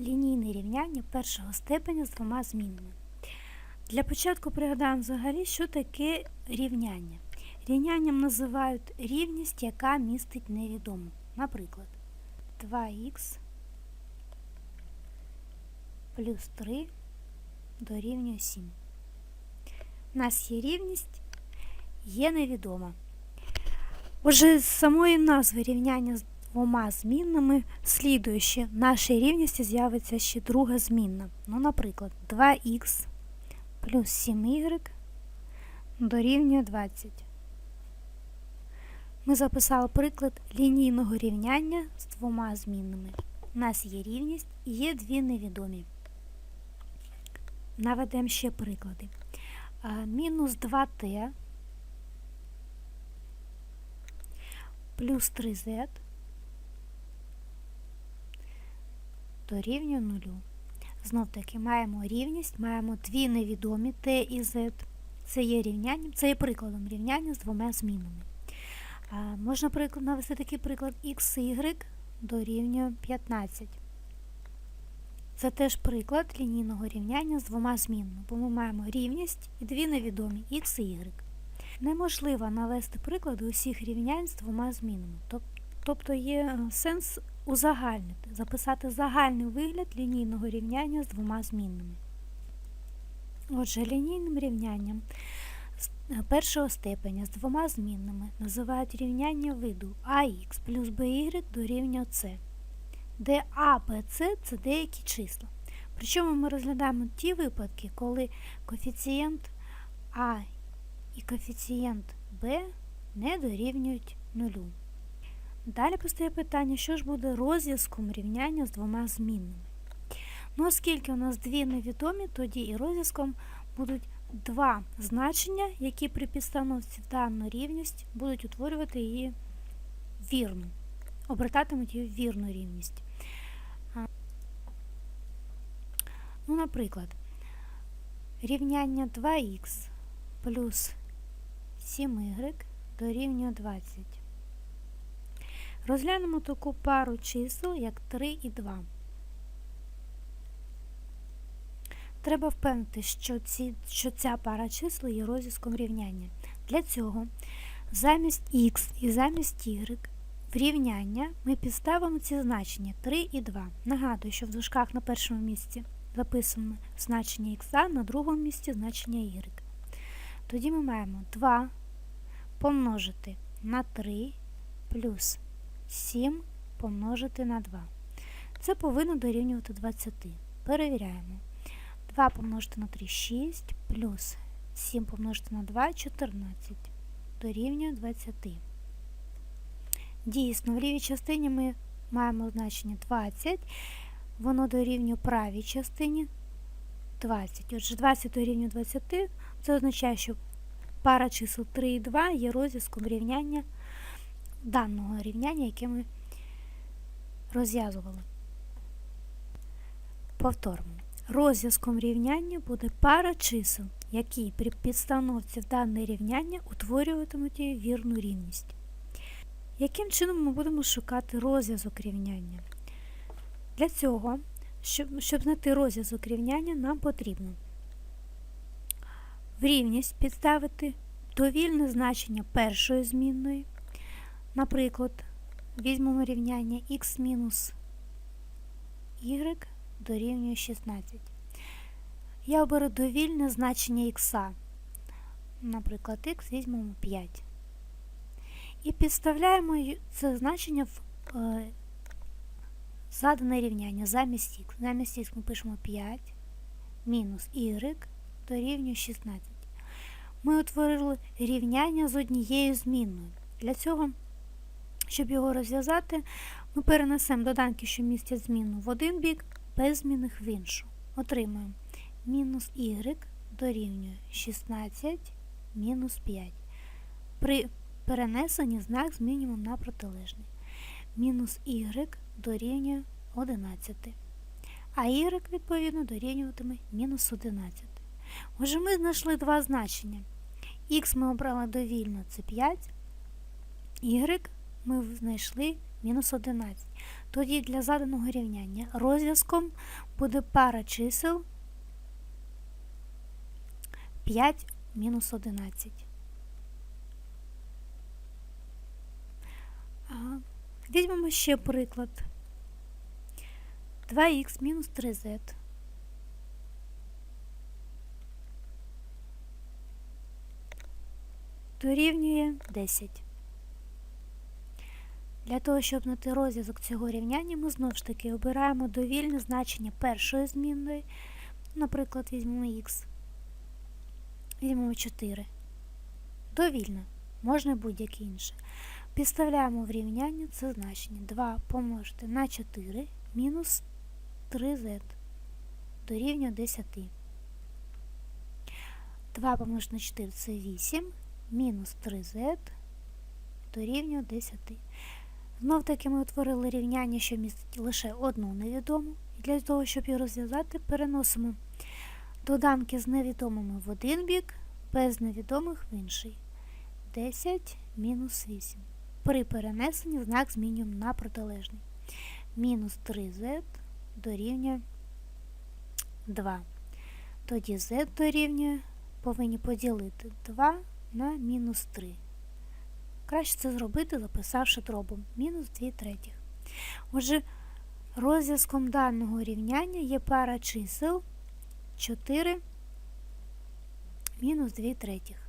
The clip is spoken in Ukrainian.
лінійне рівняння першого степеня з двома змінними. Для початку пригадаємо взагалі, що таке рівняння. Рівнянням називають рівність, яка містить невідому. Наприклад, 2х плюс 3 дорівнює 7. У нас є рівність, є невідома. Отже, з самої назви рівняння двома змінними слідуючи, нашій рівності з'явиться ще друга змінна. Ну, наприклад, 2х плюс 7y дорівнює 20. Ми записали приклад лінійного рівняння з двома змінними. У нас є рівність і є дві невідомі. Наведемо ще приклади. Мінус 2t плюс 3z дорівнює 0. Знов таки маємо рівність, маємо дві невідомі t і z. Це є рівнянням, це є прикладом рівняння з двома змінами. А, можна приклад, навести такий приклад xy дорівнює 15. Це теж приклад лінійного рівняння з двома змінами, бо ми маємо рівність і дві невідомі x і y. Неможливо навести приклади усіх рівнянь з двома змінами. Тобто є е, сенс узагальнити, записати загальний вигляд лінійного рівняння з двома змінними. Отже, лінійним рівнянням е, першого степеня з двома змінними називають рівняння виду ax плюс by дорівнює c, де a, b, c – це деякі числа. Причому ми розглядаємо ті випадки, коли коефіцієнт а і коефіцієнт b не дорівнюють нулю. Далі постає питання, що ж буде розв'язком рівняння з двома змінними. Ну, оскільки у нас дві невідомі, тоді і розв'язком будуть два значення, які при підстановці в дану рівність будуть утворювати її вірну, обертатимуть її в вірну рівність. Ну, наприклад, рівняння 2х плюс 7y дорівнює 20. Розглянемо таку пару чисел, як 3 і 2. Треба впевнити, що, ці, що ця пара чисел є розв'язком рівняння. Для цього замість х і замість y в рівняння ми підставимо ці значення 3 і 2. Нагадую, що в дужках на першому місці записано значення х, на другому місці значення y. Тоді ми маємо 2 помножити на 3 плюс 7 помножити на 2. Це повинно дорівнювати 20. Перевіряємо. 2 помножити на 3 6 плюс 7 помножити на 2 14. Дорівнює 20. Дійсно, в лівій частині ми маємо значення 20. Воно дорівнює правій частині 20. Отже, 20 дорівнює 20. Це означає, що пара чисел 3 і 2 є розв'язком рівняння даного рівняння, яке ми розв'язували. Повторимо. Розв'язком рівняння буде пара чисел, які при підстановці в дане рівняння утворюватимуть вірну рівність. Яким чином ми будемо шукати розв'язок рівняння? Для цього, щоб, щоб знайти розв'язок рівняння, нам потрібно в рівність підставити довільне значення першої змінної. Наприклад, візьмемо рівняння х мінус y дорівнює 16. Я оберу довільне значення х. Наприклад, х візьмемо 5. І підставляємо це значення в е, задане рівняння замість х. Замість х ми пишемо 5 мінус y дорівнює 16. Ми утворили рівняння з однією змінною. Для цього, щоб його розв'язати, ми перенесемо доданки, що містять зміну в один бік, без змінних в іншу. Отримаємо мінус y дорівнює 16 мінус 5. При перенесенні знак змінюємо на протилежний. Мінус y дорівнює 11. А y, відповідно, дорівнюватиме мінус 11. Отже, ми знайшли два значення. Х ми обрали довільно, це 5, y ми знайшли мінус 11. Тоді для заданого рівняння розв'язком буде пара чисел 5 мінус 11. А, Візьмемо ще приклад. 2х мінус 3z. Дорівнює 10. Для того, щоб знайти розв'язок цього рівняння, ми знову ж таки обираємо довільне значення першої змінної. Наприклад, візьмемо х. Візьмемо 4. Довільне, можна будь-яке інше. Підставляємо в рівняння це значення 2 помножити на 4 мінус 3z дорівнює 10. 2 помножити на 4 це 8, мінус 3z дорівнює 10. Знов таки ми утворили рівняння, що містить лише одну невідому. І для того, щоб її розв'язати, переносимо доданки з невідомими в один бік, без невідомих в інший. 10 мінус 8. При перенесенні знак змінюємо на протилежний. Мінус 3z дорівнює 2. Тоді z дорівнює, повинні поділити 2 на мінус 3. Краще це зробити, записавши дробом мінус 2 третіх. Отже, розв'язком даного рівняння є пара чисел 4 мінус 2 третіх.